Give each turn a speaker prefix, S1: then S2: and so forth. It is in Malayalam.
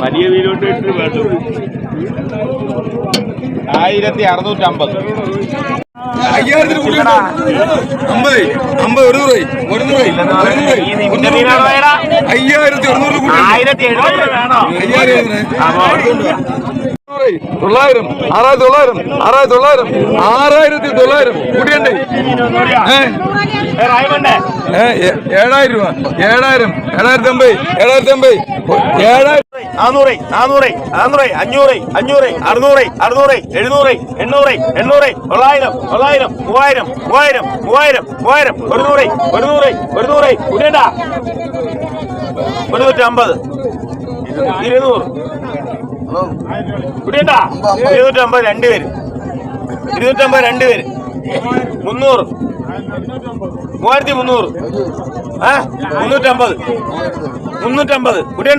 S1: വലിയ വീലോട്ട് ഇട്ട് വേണ്ടു? ആയിരത്തി അറുന്നൂറ്റമ്പത്
S2: അയ്യായിരത്തിന് കൂടിയുണ്ടോ അമ്പത് അമ്പത് ഒരു നൂറ് നൂറ് അയ്യായിരത്തി അറുന്നൂറ് കൂടി
S1: ആയിരത്തി എഴുന്നൂറ് വേണോ?
S2: അയ്യായിരം
S1: അപ്പോ
S2: തൊള്ളായിരം ആറായിരത്തി തൊള്ളായിരം ആറായിരത്തി തൊള്ളായിരം ആറായിരത്തി തൊള്ളായിരം. കൂടിയണ്ടേ ഏഴായിരം രൂപ. ഏഴായിരം ഏഴായിരത്തി അമ്പത് ഏഴായിരത്തി അമ്പത്. ഏഴായിരം.
S1: നാനൂറ് നാനൂറ് നാനൂറ് അഞ്ഞൂറ് അഞ്ഞൂറ് അറുന്നൂറ് അറുന്നൂറ് എഴുന്നൂറ് എണ്ണൂറ് എണ്ണൂറ് തൊള്ളായിരം തൊള്ളായിരം മൂവായിരം മൂവായിരം മൂവായിരം മൂവായിരം ഒരുന്നൂറ് ഒരുന്നൂറ് ഒരുന്നൂറ്. നൂറ് ഒരു നൂറ് കുടിയണ്ട ഒരു അമ്പത് ഇരുന്നൂറ് കുടിയണ്ട ഇരുന്നൂറ്റമ്പത് രണ്ട് പേര്. ഇരുന്നൂറ്റമ്പത് രണ്ട് പേര്. മുന്നൂറ്. മൂവായിരത്തി മുന്നൂറ്. ആ മുന്നൂറ്റമ്പത്. മുന്നൂറ്റമ്പത്. കുടിയണ്ട